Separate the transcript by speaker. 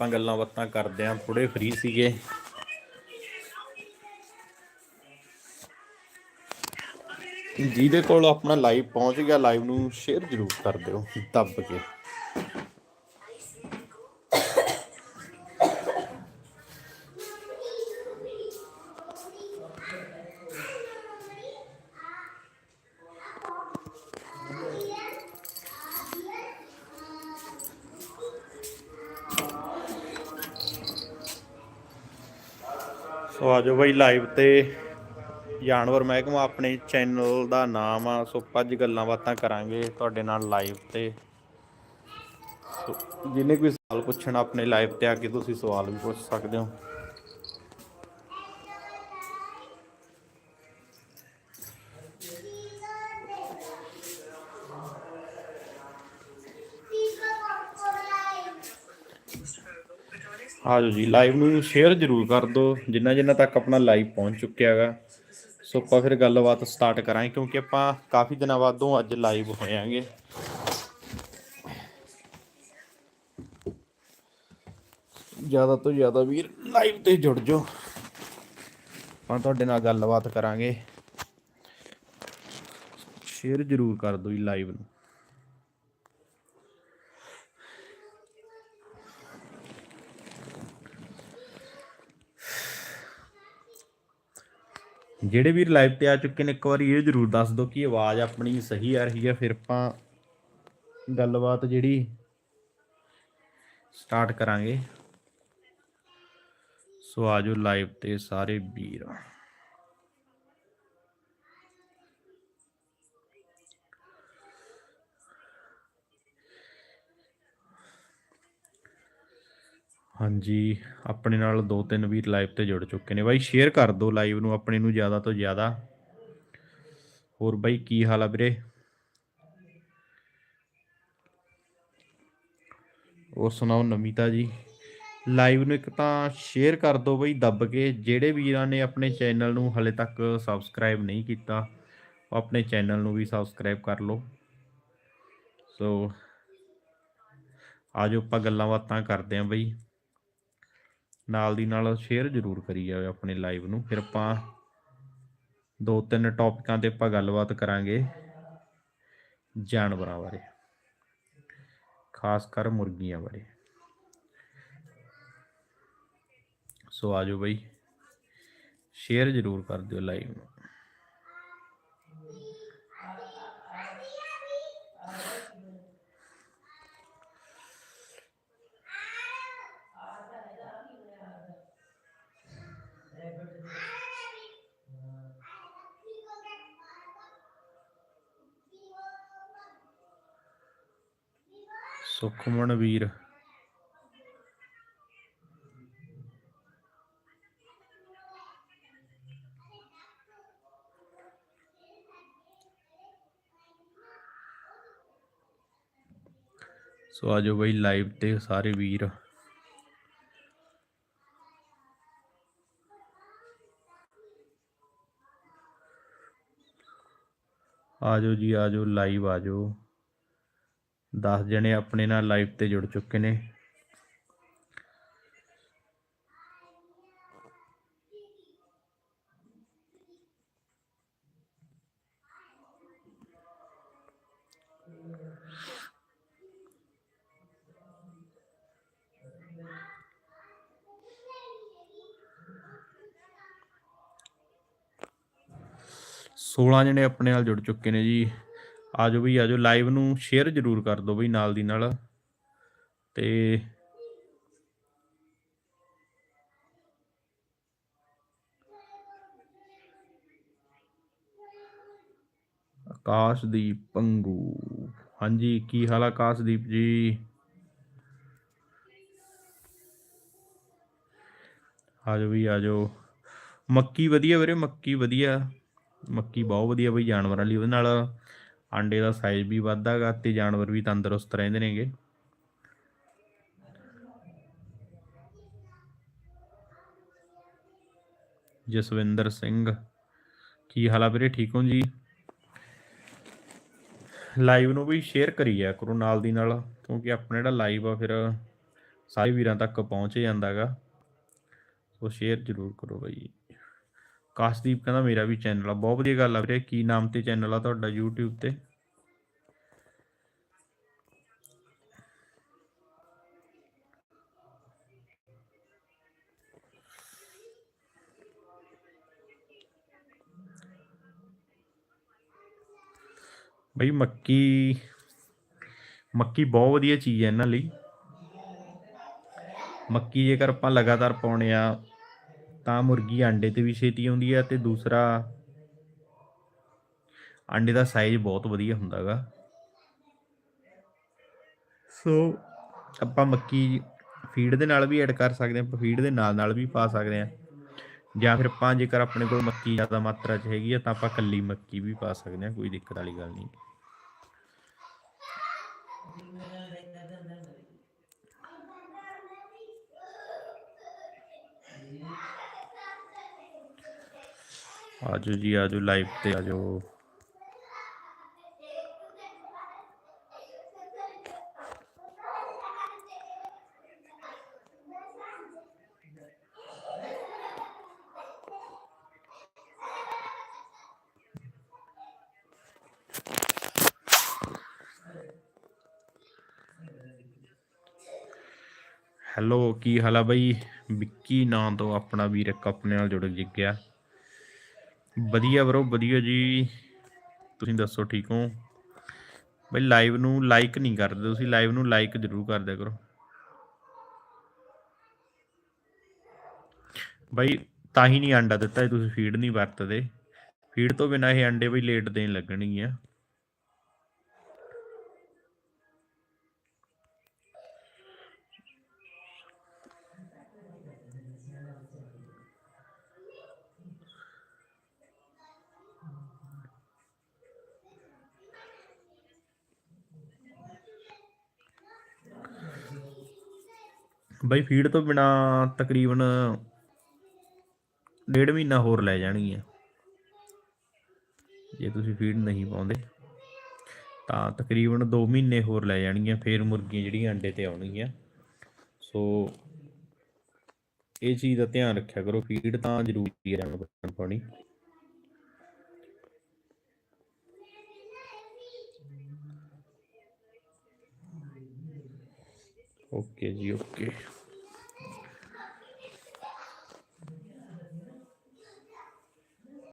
Speaker 1: ਆਪਾਂ ਗੱਲਾਂ ਬਾਤਾਂ ਕਰਦੇ ਆਂ ਥੋੜੇ ਫ੍ਰੀ ਸੀਗੇ। ਜਿਹਦੇ ਕੋਲ ਆਪਣਾ ਲਾਈਵ ਪਹੁੰਚ ਗਿਆ ਲਾਈਵ ਨੂੰ ਸ਼ੇਅਰ ਜ਼ਰੂਰ ਕਰ ਦਿਓ, ਦੱਬ ਕੇ। ਸੋ ਆਜੋ ਬਾਈ ਲਾਈਵ ਤੇ। ਜਾਨਵਰ ਮਹਿਕਮਾ ਆਪਣੇ ਚੈਨਲ ਦਾ ਨਾਮ ਆ, ਸੋ ਪੰਜ ਗੱਲਾਂ ਬਾਤਾਂ ਕਰਾਂਗੇ ਤੁਹਾਡੇ ਨਾਲ ਲਾਈਵ ਤੇ। ਸੋ ਜਿਹਨੇ ਕੋਈ ਸਵਾਲ ਪੁੱਛਣ ਆਪਣੇ ਲਾਈਵ ਤੇ ਆ ਕੇ ਤੁਸੀਂ ਸਵਾਲ ਵੀ ਪੁੱਛ ਸਕਦੇ ਹੋ। ਆ ਜਾਓ ਜੀ ਲਾਈਵ ਨੂੰ ਸ਼ੇਅਰ ਜ਼ਰੂਰ ਕਰ ਦਿਓ, ਜਿੰਨਾ ਜਿੰਨਾ ਤੱਕ ਆਪਣਾ ਲਾਈਵ ਪਹੁੰਚ ਚੁੱਕਿਆ ਹੈਗਾ। ਸੋ ਆਪਾਂ ਫਿਰ ਗੱਲਬਾਤ ਸਟਾਰਟ ਕਰਾਂਗੇ, ਕਿਉਂਕਿ ਆਪਾਂ ਕਾਫੀ ਦਿਨਾਂ ਬਾਅਦੋਂ ਅੱਜ ਲਾਈਵ ਹੋਇਆਂਗੇ ਜ਼ਿਆਦਾ ਤੋਂ ਜ਼ਿਆਦਾ ਵੀਰ ਲਾਈਵ ਤੇ ਜੁੜ ਜਾਓ। ਆਪਾਂ ਤੁਹਾਡੇ ਨਾਲ ਗੱਲਬਾਤ ਕਰਾਂਗੇ। ਸ਼ੇਅਰ ਜ਼ਰੂਰ ਕਰ ਦਿਓ ਜੀ ਲਾਈਵ ਨੂੰ। ਜਿਹੜੇ ਵੀਰ ਲਾਈਵ ਤੇ ਆ ਚੁੱਕੇ ਨੇ, ਇੱਕ ਵਾਰੀ ਇਹ ਜ਼ਰੂਰ ਦੱਸ ਦਿਓ ਕਿ ਆਵਾਜ਼ ਆਪਣੀ ਸਹੀ ਆ ਰਹੀ ਹੈ, ਫਿਰ ਆਪਾਂ ਗੱਲਬਾਤ ਜਿਹੜੀ ਸਟਾਰਟ ਕਰਾਂਗੇ। ਸੋ ਆਜੋ ਲਾਈਵ ਤੇ ਸਾਰੇ ਵੀਰ। ਹਾਂਜੀ, ਆਪਣੇ ਨਾਲ ਦੋ ਤਿੰਨ ਵੀਰ ਲਾਈਵ ਤੇ ਜੁੜ ਚੁੱਕੇ ਨੇ। ਬਾਈ ਸ਼ੇਅਰ ਕਰ ਦਿਓ ਲਾਈਵ ਨੂੰ ਆਪਣੇ ਨੂੰ ਜ਼ਿਆਦਾ ਤੋਂ ਜ਼ਿਆਦਾ। ਹੋਰ ਬਾਈ, ਕੀ ਹਾਲ ਆ ਵੀਰੇ? ਹੋਰ ਸੁਣਾਓ ਨਮਿਤਾ ਜੀ? ਲਾਈਵ ਨੂੰ ਇੱਕ ਤਾਂ ਸ਼ੇਅਰ ਕਰ ਦਿਓ ਬਈ, ਦੱਬ ਕੇ। ਜਿਹੜੇ ਵੀਰਾਂ ਨੇ ਆਪਣੇ ਚੈਨਲ ਨੂੰ ਹਲੇ ਤੱਕ ਸਬਸਕ੍ਰਾਈਬ ਨਹੀਂ ਕੀਤਾ, ਉਹ ਆਪਣੇ ਚੈਨਲ ਨੂੰ ਵੀ ਸਬਸਕ੍ਰਾਈਬ ਕਰ ਲਓ। ਸੋ ਆਜੋ ਆਪਾਂ ਗੱਲਾਂ ਬਾਤਾਂ ਕਰਦੇ ਆਂ ਬਈ। ਨਾਲ ਦੀ ਨਾਲ ਸ਼ੇਅਰ ਜ਼ਰੂਰ ਕਰੀ ਜਾਵੇ ਆਪਣੇ ਲਾਈਵ ਨੂੰ। ਫਿਰ ਆਪਾਂ ਦੋ ਤਿੰਨ ਟੌਪਿਕਾਂ ਤੇ ਆਪਾਂ ਗੱਲਬਾਤ ਕਰਾਂਗੇ ਜਾਨਵਰਾਂ ਬਾਰੇ, ਖਾਸ ਕਰ ਮੁਰਗੀਆਂ ਬਾਰੇ। ਸੋ ਆਜੋ ਬਈ ਸ਼ੇਅਰ ਜ਼ਰੂਰ ਕਰ ਦਿਓ ਲਾਈਵ ਨੂੰ। ਸੁਖਮਨ ਵੀਰ। ਸੋ ਆਜੋ ਬਈ ਲਾਈਵ ਤੇ ਸਾਰੇ ਵੀਰ। ਆਜੋ ਜੀ ਆਜੋ ਲਾਈਵ ਆਜੋ 10 ਜਣੇ ਆਪਣੇ ਨਾਲ ਲਾਈਵ ਤੇ ਜੁੜ ਚੁੱਕੇ ਨੇ। ਸੋਲਾਂ ਜਣੇ ਆਪਣੇ ਨਾਲ ਜੁੜ ਚੁੱਕੇ ਨੇ ਜੀ। ਆਜੋ ਬਈ, ਆਜੋ। ਲਾਈਵ ਨੂੰ ਸ਼ੇਅਰ ਜ਼ਰੂਰ ਕਰ ਦਿਓ ਬਈ, ਨਾਲ ਦੀ ਨਾਲ। ਤੇ ਆਕਾਸ਼ਦੀਪ ਪੰਗੂ। ਹਾਂਜੀ, ਕੀ ਹਾਲ ਆਕਾਸ਼ਦੀਪ ਜੀ? ਆਜੋ ਵੀ ਆਜੋ। ਮੱਕੀ ਵਧੀਆ ਵੀਰੇ, ਮੱਕੀ ਵਧੀਆ। ਮੱਕੀ ਬਹੁਤ ਵਧੀਆ ਬਈ, ਜਾਨਵਰਾਂ ਲਈ ਉਹਦੇ ਨਾਲ। ਆਂਡੇ ਦਾ ਸਾਈਜ਼ ਵੀ ਵੱਧਦਾ ਗਾ ਤੇ ਜਾਨਵਰ ਵੀ ਤੰਦਰੁਸਤ ਰਹਿੰਦੇ ਨੇਗੇ। ਜਸਵਿੰਦਰ ਸਿੰਘ, ਕੀ ਹਾਲ ਆ ਵੀਰੇ? ਠੀਕ ਹੋ ਜੀ? ਲਾਈਵ ਨੂੰ ਵੀ ਸ਼ੇਅਰ ਕਰੀ ਜਾ ਕਰੋ ਨਾਲ ਦੀ ਨਾਲ, ਕਿਉਂਕਿ ਆਪਣਾ ਜਿਹੜਾ ਲਾਈਵ ਆ ਫਿਰ ਸਾਰੇ ਵੀਰਾਂ ਤੱਕ ਪਹੁੰਚ ਜਾਂਦਾਗਾ। ਸੋ ਸ਼ੇਅਰ ਜ਼ਰੂਰ ਕਰੋ ਬਾਈ। ਕਾਸ਼ਦੀਪ ਕਹਿੰਦਾ ਮੇਰਾ ਵੀ ਚੈਨਲ ਆ। ਬਹੁਤ ਵਧੀਆ ਗੱਲ ਆ ਵੀਰੇ। ਕੀ ਨਾਮ ਤੇ ਚੈਨਲ ਆ ਤੁਹਾਡਾ YouTube ਤੇ? ਬਈ ਮੱਕੀ ਮੱਕੀ ਬਹੁਤ ਵਧੀਆ ਚੀਜ਼ ਹੈ ਇਹਨਾਂ ਲਈ। ਮੱਕੀ ਜੇਕਰ ਆਪਾਂ ਲਗਾਤਾਰ ਪਾਉਣੇ ਆ ਤਾਂ ਮੁਰਗੀ ਆਂਡੇ ਤੇ ਵੀ ਛੇਤੀ ਆਉਂਦੀ ਹੈ ਤੇ ਦੂਸਰਾ ਆਂਡੇ ਦਾ ਸਾਈਜ਼ ਬਹੁਤ ਵਧੀਆ ਹੁੰਦਾਗਾ। ਸੋ ਆਪਾਂ ਮੱਕੀ ਫੀਡ ਦੇ ਨਾਲ ਵੀ ਐਡ ਕਰ ਸਕਦੇ ਹਾਂ ਫੀਡ ਦੇ ਨਾਲ ਨਾਲ ਵੀ ਪਾ ਸਕਦੇ ਹਾਂ ਜਾਂ ਫਿਰ ਆਪਾਂ ਜੇਕਰ ਆਪਣੇ ਕੋਲ ਮੱਕੀ ਜ਼ਿਆਦਾ ਮਾਤਰਾ 'ਚ ਹੈਗੀ ਆ, ਤਾਂ ਆਪਾਂ ਕੱਲੀ ਮੱਕੀ ਵੀ ਪਾ ਸਕਦੇ ਹਾਂ ਕੋਈ ਦਿੱਕਤ ਵਾਲੀ ਗੱਲ ਨਹੀਂ। ਆਜੋ ਜੀ, ਆਜੋ ਲਾਈਵ ਤੇ ਆਜੋ। ਹੈਲੋ ਕੀ ਹਾਲ ਆ ਬਈ? ਵਿੱਕੀ ਨਾਂ ਤੋਂ ਆਪਣਾ ਵੀਰ ਇੱਕ ਆਪਣੇ ਨਾਲ ਜੁੜ ਗਿਆ। ਵਧੀਆ ਬਰੋ ਵਧੀਆ ਜੀ। ਤੁਸੀਂ ਦੱਸੋ, ਠੀਕ ਹੋ? ਬਈ ਲਾਈਵ ਨੂੰ ਲਾਈਕ ਨਹੀਂ ਕਰਦੇ, ਤੁਸੀਂ ਲਾਈਵ ਨੂੰ ਲਾਈਕ ਜ਼ਰੂਰ ਕਰ ਦਿਆ ਕਰੋ। ਬਈ ਤਾਂ ਹੀ ਨਹੀਂ ਅੰਡਾ ਦਿੱਤਾ ਤੁਸੀਂ ਫੀਡ ਨਹੀਂ ਵਰਤਦੇ। ਫੀਡ ਤੋਂ ਬਿਨਾ ਇਹ ਅੰਡੇ ਬਈ ਲੇਟ ਦੇਣ ਲੱਗਣਗੇ। ਬਈ ਫੀਡ ਤੋਂ ਬਿਨਾ ਤਕਰੀਬਨ ਡੇਢ ਮਹੀਨਾ ਹੋਰ ਲੈ ਜਾਣਗੀਆਂ ਜੇ ਤੁਸੀਂ ਫੀਡ ਨਹੀਂ ਪਾਉਂਦੇ, ਤਾਂ ਤਕਰੀਬਨ 2 ਮਹੀਨੇ ਹੋਰ ਲੈ ਜਾਣਗੀਆਂ ਫੇਰ ਮੁਰਗੀਆਂ ਜਿਹੜੀਆਂ ਅੰਡੇ ਤੇ ਆਉਣਗੀਆਂ। ਸੋ ਇਹ ਚੀਜ਼ ਦਾ ਧਿਆਨ ਰੱਖਿਆ ਕਰੋ ਫੀਡ ਤਾਂ ਜ਼ਰੂਰੀ ਹੈ ਜਾਨਵਰਾਂ ਪਾਣੀ। Okay, y okay.